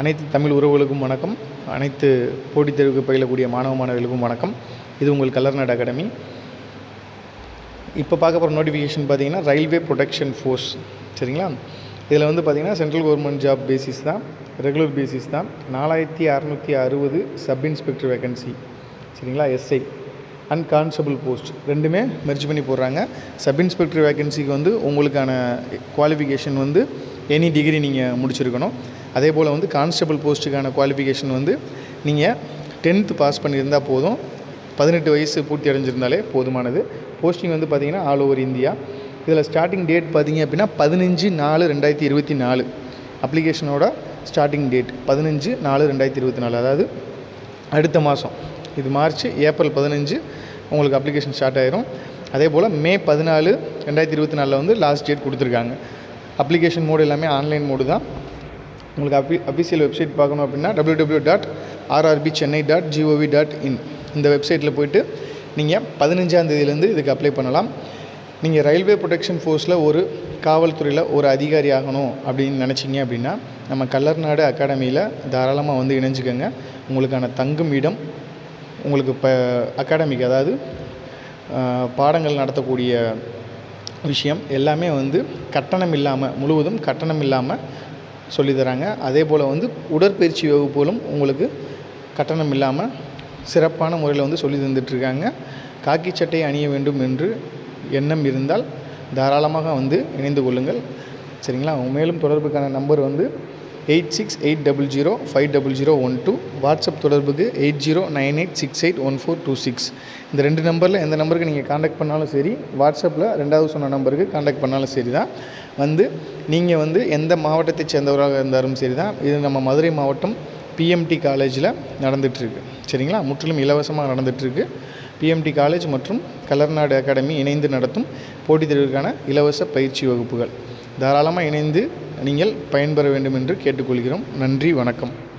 அனைத்து தமிழ் உறவுகளுக்கும் வணக்கம். அனைத்து போட்டித் தேர்வுக்கு பயிலக்கூடிய மாணவ மாணவிகளுக்கும் வணக்கம். இது உங்கள் கலர்நாடு அகாடமி. இப்போ பார்க்க போகிற நோட்டிஃபிகேஷன் பார்த்தீங்கன்னா ரயில்வே ப்ரொடெக்ஷன் ஃபோர்ஸ் சரிங்களா? இதில் வந்து பார்த்தீங்கன்னா சென்ட்ரல் கவர்மெண்ட் ஜாப் பேசிஸ் தான் ரெகுலர் பேசிஸ் தான். நாலாயிரத்தி அறநூற்றி அறுபது சப் இன்ஸ்பெக்டர் வேகன்சி சரிங்களா எஸ்ஐ அண்ட் கான்ஸ்டபிள் போஸ்ட் ரெண்டுமே மெர்ஜ் பண்ணி போடுறாங்க. சப் இன்ஸ்பெக்டர் வேகன்சிக்கு வந்து உங்களுக்கான குவாலிஃபிகேஷன் வந்து எனி டிகிரி நீங்கள் முடிச்சிருக்கணும். அதே போல் வந்து கான்ஸ்டபிள் போஸ்ட்டுக்கான குவாலிஃபிகேஷன் வந்து நீங்கள் டென்த்து பாஸ் பண்ணியிருந்தால் போதும். பதினெட்டு வயசு பூர்த்தி அடைஞ்சிருந்தாலே போதுமானது. போஸ்டிங் வந்து பார்த்திங்கன்னா ஆல் ஓவர் இந்தியா இதில் ஸ்டார்டிங் டேட் பார்த்தீங்க அப்படின்னா பதினஞ்சு நாலு ரெண்டாயிரத்தி இருபத்தி நாலு. அப்ளிகேஷனோட ஸ்டார்டிங் டேட் பதினஞ்சு நாலு ரெண்டாயிரத்தி இருபத்தி நாலு. அதாவது அடுத்த மாதம் இது மார்ச் ஏப்ரல் பதினஞ்சு உங்களுக்கு அப்ளிகேஷன் ஸ்டார்ட் ஆயிரும். அதே போல் மே பதினாலு ரெண்டாயிரத்தி இருபத்தி நாலில் வந்து லாஸ்ட் டேட் கொடுத்துருக்காங்க. அப்ளிகேஷன் மோடு எல்லாமே ஆன்லைன் மோடு தான். உங்களுக்கு அபி அஃபிஷியல் வெப்சைட் பார்க்கணும் அப்படின்னா W W dot RRB Chennai dot GOV dot in இந்த வெப்சைட்டில் போயிட்டு நீங்கள் பதினஞ்சாந்தேதியிலேருந்து இதுக்கு அப்ளை பண்ணலாம். நீங்கள் ரயில்வே ப்ரொடெக்ஷன் ஃபோர்ஸில் ஒரு காவல்துறையில் ஒரு அதிகாரி ஆகணும் அப்படின்னு நினச்சிங்க அப்படின்னா நம்ம கல்லர்நாடு அகாடமியில் தாராளமாக வந்து இணைஞ்சுக்கோங்க. உங்களுக்கான தங்கும் இடம் உங்களுக்கு இப்போ அகாடமிக் அதாவது பாடங்கள் நடத்தக்கூடிய விஷயம் எல்லாமே வந்து கட்டணம் இல்லாமல் முழுவதும் கட்டணம் இல்லாமல் சொல்லித்தராங்க அதே போல் வந்து உடற்பயிற்சி வகுப்புகளும் உங்களுக்கு கட்டணம் இல்லாமல் சிறப்பான முறையில் வந்து சொல்லி தந்துட்டுருக்காங்க காக்கி சட்டை அணிய வேண்டும் என்று எண்ணம் இருந்தால் தாராளமாக வந்து இணைந்து கொள்ளுங்கள். சரிங்களா? மேலும் தொடர்புக்கான நம்பர் வந்து eight six eight double zero five double zero one two WhatsApp தொடர்புக்கு eight zero nine eight six eight one four two six. இந்த ரெண்டு நம்பரில் எந்த நம்பருக்கு நீங்கள் காண்டாக்ட் பண்ணாலும் சரி வாட்ஸ்அப்பில் ரெண்டாவது சொன்ன நம்பருக்கு காண்டாக்ட் பண்ணாலும் சரி தான் வந்து நீங்கள் வந்து எந்த மாவட்டத்தை சேர்ந்தவராக இருந்தாலும் சரி தான் இது நம்ம மதுரை மாவட்டம் பிஎம்டி காலேஜில் நடந்துகிட்ருக்கு சரிங்களா? முற்றிலும் இலவசமாக நடந்துகிட்ருக்கு பிஎம்டி காலேஜ் மற்றும் கலர்நாடு அகாடமி இணைந்து நடத்தும் போட்டித் தேர்வுக்கான இலவச பயிற்சி வகுப்புகள். தாராளமாக இணைந்து நீங்கள் பயன்பெற வேண்டும் என்று கேட்டுக்கொள்கிறோம். நன்றி வணக்கம்.